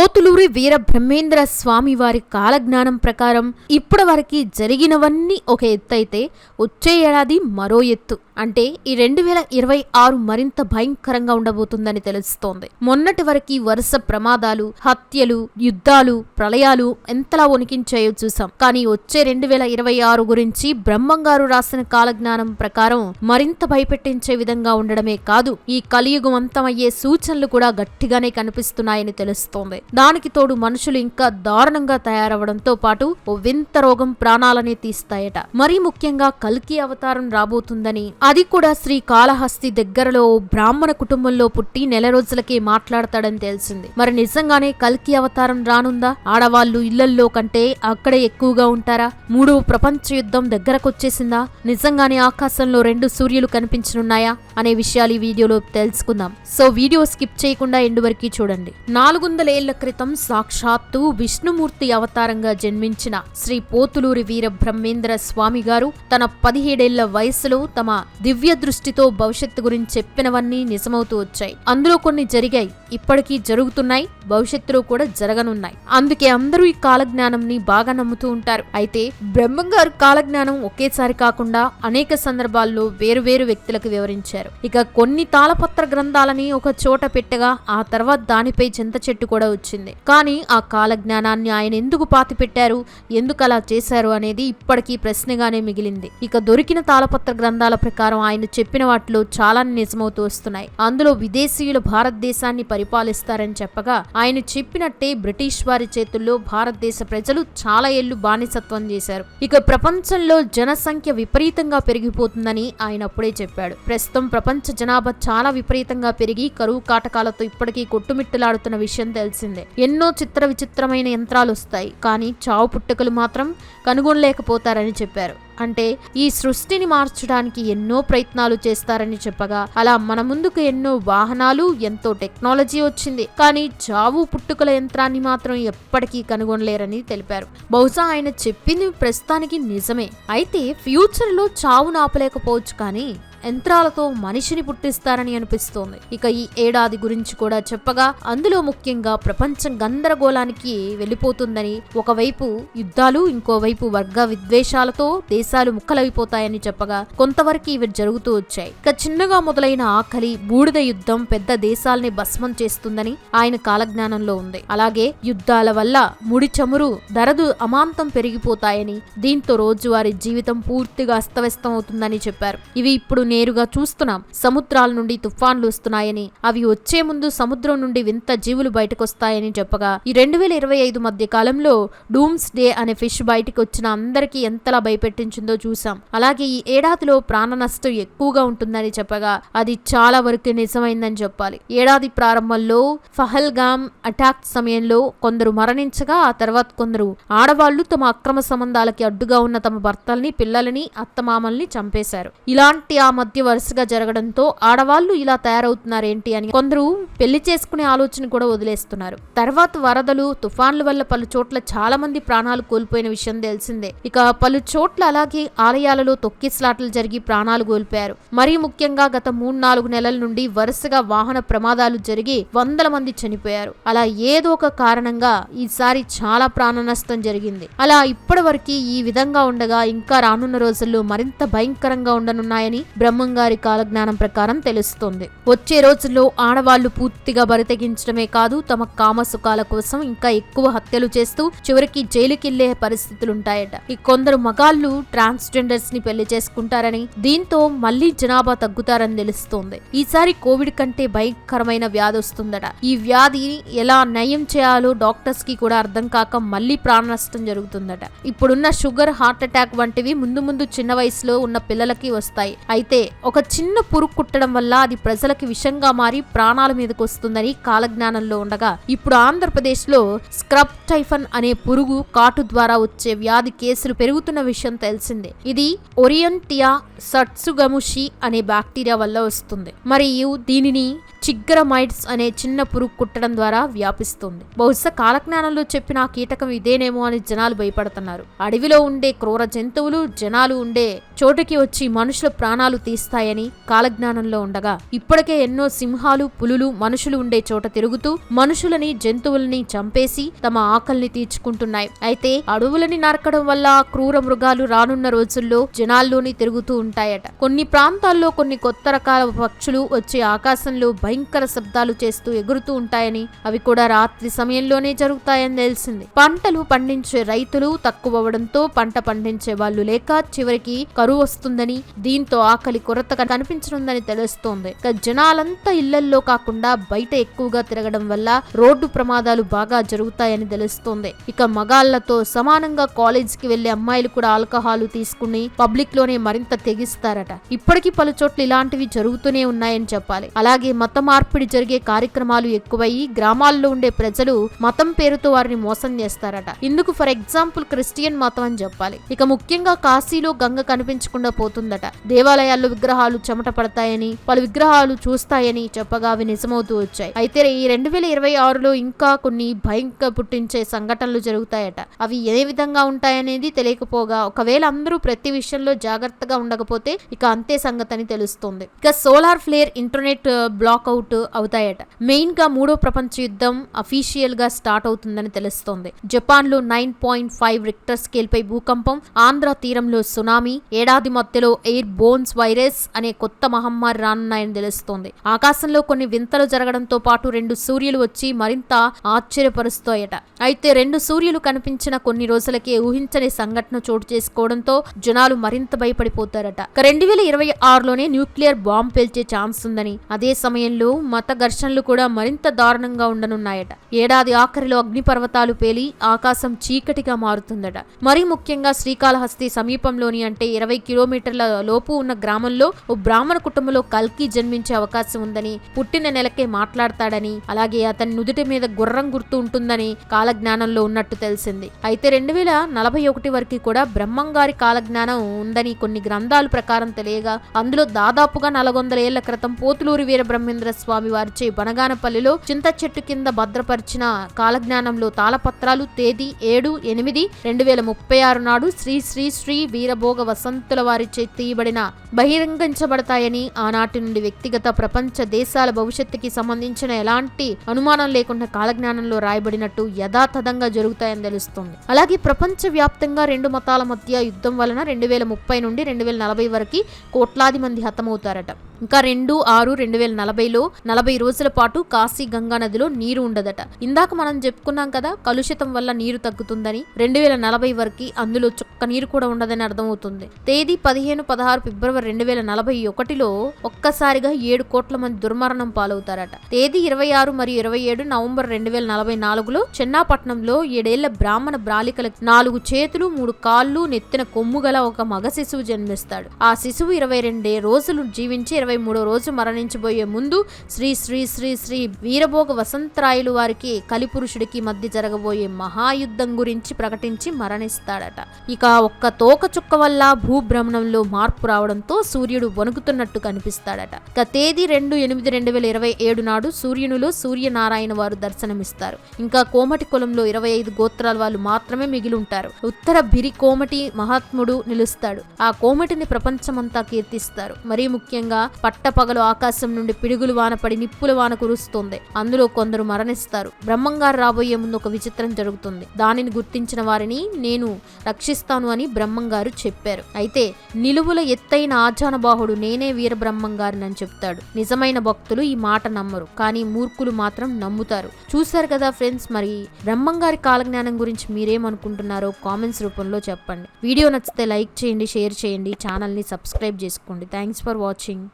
పోతులూరి వీర బ్రహ్మేంద్ర స్వామి వారి కాలజ్ఞానం ప్రకారం ఇప్పటి వరకు జరిగినవన్నీ ఒక ఎత్తు అయితే వచ్చే ఏడాది మరో ఎత్తు. అంటే ఈ రెండు వేల ఇరవై ఆరు మరింత భయంకరంగా ఉండబోతుందని తెలుస్తోంది. మొన్నటి వరకు వరుస ప్రమాదాలు హత్యలు యుద్ధాలు ప్రళయాలు ఎంతలా వణికించాయో చూసాం కానీ వచ్చే రెండు వేల ఇరవై ఆరు గురించి బ్రహ్మంగారు రాసిన కాలజ్ఞానం ప్రకారం మరింత భయపెట్టించే విధంగా ఉండడమే కాదు ఈ కలియుగం అంతమయ్యే సూచనలు కూడా గట్టిగానే కనిపిస్తున్నాయని తెలుస్తోంది. దానికి తోడు మనుషులు ఇంకా దారుణంగా తయారవడంతో పాటు ఓ వింత రోగం ప్రాణాలనే తీస్తాయట. మరీ ముఖ్యంగా కల్కి అవతారం రాబోతుందని. అది కూడా శ్రీ కాళహస్తి దగ్గరలో ఓ బ్రాహ్మణ కుటుంబంలో పుట్టి నెల రోజులకే మాట్లాడతాడని తెలిసింది. మరి నిజంగానే కల్కి అవతారం రానుందా? ఆడవాళ్ళు ఇళ్ళల్లో కంటే అక్కడే ఎక్కువగా ఉంటారా? మూడవ ప్రపంచ యుద్ధం దగ్గరకొచ్చేసిందా? నిజంగానే ఆకాశంలో రెండు సూర్యులు కనిపించనున్నాయా? అనే విషయాలు ఈ వీడియోలో తెలుసుకుందాం. సో వీడియో స్కిప్ చేయకుండా ఎండు వరకు చూడండి. నాలుగొందలేళ్ళ క్రితం సాక్షాత్తు విష్ణుమూర్తి అవతారంగా జన్మించిన శ్రీ పోతులూరి వీర బ్రహ్మేంద్ర స్వామి గారు తన పదిహేడేళ్ళ వయసులో తమ దివ్య దృష్టితో భవిష్యత్తు గురించి చెప్పినవన్నీ నిజమవుతూ వచ్చాయి. అందులో కొన్ని జరిగాయి ఇప్పటికీ జరుగుతున్నాయి భవిష్యత్తులో కూడా జరగనున్నాయి. అందుకే అందరూ ఈ కాలజ్ఞానంని బాగా నమ్ముతూ ఉంటారు. అయితే బ్రహ్మంగారు కాలజ్ఞానం ఒకేసారి కాకుండా అనేక సందర్భాల్లో వేరు వేరు వ్యక్తులకు వివరించారు. ఇక కొన్ని తాళపత్ర గ్రంథాలని ఒక చోట పెట్టగా ఆ తర్వాత దానిపై చింత చెట్టు కూడా వచ్చింది కానీ ఆ కాలజ్ఞానాన్ని ఆయన ఎందుకు పాతి పెట్టారు ఎందుకు అలా చేశారు అనేది ఇప్పటికీ ప్రశ్నగానే మిగిలింది. ఇక దొరికిన తాళపత్ర గ్రంథాల ప్రకారం ఆయన చెప్పిన వాటిలో చాలా నిజమవుతూ వస్తున్నాయి. అందులో విదేశీయులు భారతదేశాన్ని పరిపాలిస్తారని చెప్పగా ఆయన చెప్పినట్టే బ్రిటిష్ వారి చేతుల్లో భారతదేశ ప్రజలు చాలా ఏళ్ళు బానిసత్వం చేశారు. ఇక ప్రపంచంలో జనసంఖ్య విపరీతంగా పెరిగిపోతుందని ఆయన అప్పుడే చెప్పాడు. ప్రస్తుతం ప్రపంచ జనాభా చాలా విపరీతంగా పెరిగి కరువు కాటకాలతో ఇప్పటికీ కొట్టుమిట్టలాడుతున్న విషయం తెలిసిందే. ఎన్నో చిత్ర విచిత్రమైన యంత్రాలు వస్తాయి. కానీ చావు పుట్టుకలు మాత్రం కనుగొనలేకపోతారని చెప్పారు. అంటే ఈ సృష్టిని మార్చడానికి ఎన్నో ప్రయత్నాలు చేస్తారని చెప్పగా అలా మన ముందుకు ఎన్నో వాహనాలు ఎంతో టెక్నాలజీ వచ్చింది. కానీ చావు పుట్టుకల యంత్రాన్ని మాత్రం ఎప్పటికీ కనుగొనలేరని తెలిపారు. బహుశా ఆయన చెప్పింది ప్రస్తుతానికి నిజమే. అయితే ఫ్యూచర్లో చావు ఆపలేకపోవచ్చు కానీ యంత్రాలతో మనిషిని పుట్టిస్తారని అనిపిస్తోంది. ఇక ఈ ఏడాది గురించి కూడా చెప్పగా అందులో ముఖ్యంగా ప్రపంచం గందరగోళానికి వెళ్ళిపోతుందని ఒకవైపు యుద్ధాలు ఇంకోవైపు వర్గ విద్వేషాలతో దేశాలు ముక్కలైపోతాయని చెప్పగా కొంతవరకు ఇవి జరుగుతూ వచ్చాయి. ఇక చిన్నగా మొదలైన ఆకలి బూడిద యుద్ధం పెద్ద దేశాల్ని భస్మం చేస్తుందని ఆయన కాలజ్ఞానంలో ఉంది. అలాగే యుద్ధాల వల్ల ముడి చమురు ధరదు అమాంతం పెరిగిపోతాయని దీంతో రోజువారీ జీవితం పూర్తిగా అస్తవ్యస్తం అవుతుందని చెప్పారు. ఇవి ఇప్పుడు నేరుగా చూస్తున్నాం. సముద్రాల నుండి తుఫాన్లు వస్తున్నాయని అవి వచ్చే ముందు సముద్రం నుండి వింత జీవులు బయటకొస్తాయని చెప్పగా ఈ రెండు వేల ఇరవై ఐదు మధ్య కాలంలో డూమ్స్ డే అనే ఫిష్ బయటకు వచ్చిన అందరికీ ఎంతలా భయపెట్టించిందో చూసాం అలాగే ఈ ఏడాదిలో ప్రాణ నష్టం ఎక్కువగా ఉంటుందని చెప్పగా అది చాలా వరకు నిజమైందని చెప్పాలి. ఏడాది ప్రారంభంలో ఫహల్గామ్ అటాక్ సమయంలో కొందరు మరణించగా ఆ తర్వాత కొందరు ఆడవాళ్ళు తమ అక్రమ సంబంధాలకి అడ్డుగా ఉన్న తమ భర్తల్ని పిల్లలని అత్తమామల్ని చంపేశారు. ఇలాంటి ఆ మధ్య వరుసగా జరగడంతో ఆడవాళ్ళు ఇలా తయారవుతున్నారేంటి అని కొందరు పెళ్ళి చేసుకునే ఆలోచన కూడా వదిలేస్తున్నారు. తర్వాత వరదలు తుఫాన్ల వల్ల పలు చోట్ల చాలా మంది ప్రాణాలు కోల్పోయిన విషయం తెలిసిందే. ఇక పలు చోట్ల అలాగే ఆలయాలలో తొక్కిస్లాట్లు జరిగి ప్రాణాలు కోల్పోయారు. మరీ ముఖ్యంగా గత మూడు నాలుగు నెలల నుండి వరుసగా వాహన ప్రమాదాలు జరిగి వందల మంది చనిపోయారు. అలా ఏదో ఒక కారణంగా ఈసారి చాలా ప్రాణ నష్టం జరిగింది. అలా ఇప్పటి వరకు ఈ విధంగా ఉండగా ఇంకా రానున్న రోజుల్లో మరింత భయంకరంగా ఉండనున్నాయని బ్రహ్మంగారి కాలజ్ఞానం ప్రకారం తెలుస్తుంది. వచ్చే రోజుల్లో ఆడవాళ్ళు పూర్తిగా బరితెగించడమే కాదు తమ కామసుఖాల కోసం ఇంకా ఎక్కువ హత్యలు చేస్తూ చివరికి జైలుకెళ్ళే పరిస్థితులుంటాయట. ఈ కొందరు మగాళ్ళు ట్రాన్స్జెండర్స్ని పెళ్ళి చేసుకుంటారని దీంతో మళ్ళీ జనాభా తగ్గుతారని తెలుస్తోంది. ఈసారి కోవిడ్ కంటే భయంకరమైన వ్యాధి వస్తుందట. ఈ వ్యాధిని ఎలా నయం చేయాలో డాక్టర్స్కి కూడా అర్థం కాక మళ్ళీ ప్రాణ నష్టం జరుగుతుందట. ఇప్పుడున్న షుగర్ హార్ట్ అటాక్ వంటివి ముందు ముందు చిన్న వయసులో ఉన్న పిల్లలకి వస్తాయి. అయితే ఒక చిన్న పురుగు కుట్టడం వల్ల అది ప్రజలకి విషంగా మారి ప్రాణాల మీదకు వస్తుందని కాలజ్ఞానంలో ఉండగా ఇప్పుడు ఆంధ్రప్రదేశ్లో స్క్రబ్ టైఫన్ అనే పురుగు కాటు ద్వారా వచ్చే వ్యాధి కేసులు పెరుగుతున్న విషయం తెలిసిందే. ఇది ఒరియంటియా సట్సుగముషి అనే బ్యాక్టీరియా వల్ల వస్తుంది. మరియు దీనిని చిగ్గరమైడ్స్ అనే చిన్న పురుగు కుట్టడం ద్వారా వ్యాపిస్తుంది. బహుశా కాలజ్ఞానంలో చెప్పిన ఆ కీటకం ఇదేనేమో అని జనాలు భయపడుతున్నారు. అడవిలో ఉండే క్రూర జంతువులు జనాలు ఉండే చోటుకి వచ్చి మనుషుల ప్రాణాలు తీస్తాయని కాలజ్ఞానంలో ఉండగా ఇప్పటికే ఎన్నో సింహాలు పులులు మనుషులు ఉండే చోట తిరుగుతూ మనుషులని జంతువుల్ని చంపేసి తమ ఆకలిని తీర్చుకుంటున్నాయి. అయితే అడవులని నరకడం వల్ల క్రూర మృగాలు రానున్న రోజుల్లో జనాల్లోని తిరుగుతూ ఉంటాయట. కొన్ని ప్రాంతాల్లో కొన్ని కొత్త రకాల పక్షులు వచ్చే ఆకాశంలో భయంకర శబ్దాలు చేస్తూ ఎగురుతూ ఉంటాయని అవి కూడా రాత్రి సమయంలోనే జరుగుతాయని తెలిసింది. పంటలు పండించే రైతులు తక్కువవడంతో పంట పండించే వాళ్ళు లేక చివరికి కరువు వస్తుందని దీంతో ఆకలి కొరత కనిపించనుందని తెలుస్తోంది. ఇక జనాలంతా ఇళ్ళల్లో కాకుండా బయట ఎక్కువగా తిరగడం వల్ల రోడ్డు ప్రమాదాలు బాగా జరుగుతాయని తెలుస్తోంది. ఇక మగాళ్ళతో సమానంగా కాలేజ్కి వెళ్ళే అమ్మాయిలు కూడా ఆల్కహాల్ తీసుకుని పబ్లిక్లోనే మరింత తెగిస్తారట. ఇప్పటికీ పలు చోట్ల ఇలాంటివి జరుగుతూనే ఉన్నాయని చెప్పాలి. అలాగే మత మార్పిడి జరిగే కార్యక్రమాలు ఎక్కువయ్యి గ్రామాల్లో ఉండే ప్రజలు మతం పేరుతో వారిని మోసం చేస్తారట. ఇందుకు ఫర్ ఎగ్జాంపుల్ క్రిస్టియన్ మతం అని చెప్పాలి. ఇక ముఖ్యంగా కాశీలో గంగ కనిపించకుండా పోతుందట. దేవాలయాల్లో విగ్రహాలు చెమట పడతాయని పలు విగ్రహాలు చూస్తాయని చెప్పగా అవి నిజమవుతూ వచ్చాయి. అయితే ఈ రెండు వేల ఇరవై ఆరులో ఇంకా కొన్ని భయంకర పుట్టించే సంఘటనలు జరుగుతాయట. అవి ఏ విధంగా ఉంటాయనేది తెలియకపోగా ఒకవేళ అందరూ ప్రతి విషయంలో జాగ్రత్తగా ఉండకపోతే ఇక అంతే సంగతి అని తెలుస్తుంది. ఇక solar flare internet black out అవుతాయట. మెయిన్గా మూడో ప్రపంచ యుద్ధం అఫీషియల్గా స్టార్ట్ అవుతుందని తెలుస్తోంది. జపాన్లో nine point five Richter scale పై భూకంపం ఆంధ్ర తీరంలో సునామీ ఏడాది మధ్యలో ఎయిర్ బోన్స్ వైరస్ అనే కొత్త మహమ్మారి రానున్నాయని తెలుస్తోంది. ఆకాశంలో కొన్ని వింతలు జరగడంతో పాటు రెండు సూర్యులు వచ్చి మరింత ఆశ్చర్యపరుస్తాయట. అయితే రెండు సూర్యులు కనిపించిన కొన్ని రోజులకే ఊహించని సంఘటన చోటు చేసుకోవడంతో జనాలు మరింత భయపడిపోతారట. రెండు వేల ఇరవై ఆరులోనే న్యూక్లియర్ బాంబ్ పేల్చే ఛాన్స్ ఉందని అదే సమయంలో మత ఘర్షణలు కూడా మరింత దారుణంగా ఉండనున్నాయట. ఏడాది ఆఖరిలో అగ్నిపర్వతాలు పేలి ఆకాశం చీకటిగా మారుతుందట. మరీ ముఖ్యంగా శ్రీకాళహస్తి సమీపంలోని అంటే ఇరవై కిలోమీటర్ల లోపు ఉన్న గ్రామంలో ఓ బ్రాహ్మణ కుటుంబంలో కల్కి జన్మించే అవకాశం ఉందని పుట్టిన నెలకే మాట్లాడతాడని అలాగే అతని నుదుటి మీద గుర్రం గుర్తు ఉంటుందని కాలజ్ఞానంలో ఉన్నట్టు తెలిసింది. అయితే రెండు వేల నలభై ఒకటి వరకు కూడా బ్రహ్మంగారి కాలజ్ఞానం ఉందని కొన్ని గ్రంథాల ప్రకారం తెలియగా అందులో దాదాపుగా నలగొందల ఏళ్ళ క్రితం పోతులూరి వీరబ్రహ్మేంద్ర స్వామి వారిచే బనగానపల్లిలో చింత చెట్టు కింద భద్రపరిచిన కాలజ్ఞానంలో తాళపత్రాలు తేదీ ఏడు ఎనిమిది రెండు వేల ముప్పై ఆరు నాడు శ్రీ శ్రీ శ్రీ వీరభోగ వసంతుల వారిచే తీయబడిన బహిరంగించబడతాయని ఆనాటి నుండి వ్యక్తిగత ప్రపంచ దేశాల భవిష్యత్తుకి సంబంధించిన ఎలాంటి అనుమానం లేకుండా కాలజ్ఞానంలో రాయబడినట్టు యథాతథంగా జరుగుతాయని తెలుస్తుంది. అలాగే ప్రపంచ వ్యాప్తంగా రెండు మతాల మధ్య యుద్ధం వలన రెండు వేల ముప్పై నుండి రెండు వేల నలభై వరకు కోట్లాది మంది హతమవుతారట. ఇంకా రెండు ఆరు రెండు వేల నలభైలో నలభై రోజుల పాటు కాశీ గంగా నదిలో నీరు ఉండదట. ఇందాక మనం చెప్పుకున్నాం కదా కలుషితం వల్ల నీరు తగ్గుతుందని. రెండు వేల నలభై వరకు అందులో చుక్క నీరు కూడా ఉండదని అర్థమవుతుంది. తేదీ పదిహేను పదహారు ఫిబ్రవరి రెండు వేల నలభై ఒకటిలో ఒక్కసారిగా ఏడు కోట్ల మంది దుర్మరణం పాలవుతారట. తేదీ ఇరవై ఆరు మరియు ఇరవై ఏడు నవంబర్ రెండు వేల నలభై నాలుగులో చెన్నాపట్నంలో ఏడేళ్ళ బ్రాహ్మణ బ్రాలికల నాలుగు చేతులు మూడు కాళ్ళు నెత్తిన కొమ్ము గల ఒక మగ శిశువు జన్మిస్తాడు. ఆ శిశువు ఇరవై రెండే రోజులు జీవించి ఇరవై మూడో రోజు మరణించబోయే ముందు శ్రీ శ్రీ శ్రీ శ్రీ వీరభోగ వసంతరాయులు వారికి కలిపురుషుడికి మధ్య జరగబోయే మహాయుద్ధం గురించి ప్రకటించి మరణిస్తాడట. ఇక ఒక్క తోక చుక్క వల్ల భూభ్రమణంలో మార్పు రావడంతో సూర్యుడు వణుకుతున్నట్టు కనిపిస్తాడట. ఇక తేదీ రెండు ఎనిమిది రెండు వేల ఇరవై ఏడు నాడు సూర్యునిలో సూర్యనారాయణ వారు దర్శనమిస్తారు. ఇంకా కోమటి కులంలో ఇరవై ఐదు గోత్రాల వాళ్ళు మాత్రమే మిగిలి ఉంటారు ఉత్తర బిరి కోమటి మహాత్ముడు నిలుస్తాడు. ఆ కోమటిని ప్రపంచమంతా కీర్తిస్తారు. మరీ ముఖ్యంగా పట్టపగలు ఆకాశం నుండి పిడుగులు వాన పడి నిప్పుల వాన కురుస్తుంది. అందులో కొందరు మరణిస్తారు. బ్రహ్మంగారు రాబోయే ముందు ఒక విచిత్రం జరుగుతుంది. దానిని గుర్తించిన వారిని నేను రక్షిస్తాను అని బ్రహ్మంగారు చెప్పారు. అయితే నిలువుల ఎత్తైన ఆచానబాహుడు నేనే వీర బ్రహ్మంగారిని చెప్తాడు. నిజమైన భక్తులు ఈ మాట నమ్మరు కానీ మూర్ఖులు మాత్రం నమ్ముతారు. చూశారు కదా ఫ్రెండ్స్ మరి బ్రహ్మంగారి కాలజ్ఞానం గురించి మీరేమనుకుంటున్నారో కామెంట్స్ రూపంలో చెప్పండి. వీడియో నచ్చితే లైక్ చేయండి షేర్ చేయండి ఛానల్ని సబ్స్క్రైబ్ చేసుకోండి. Thanks for watching.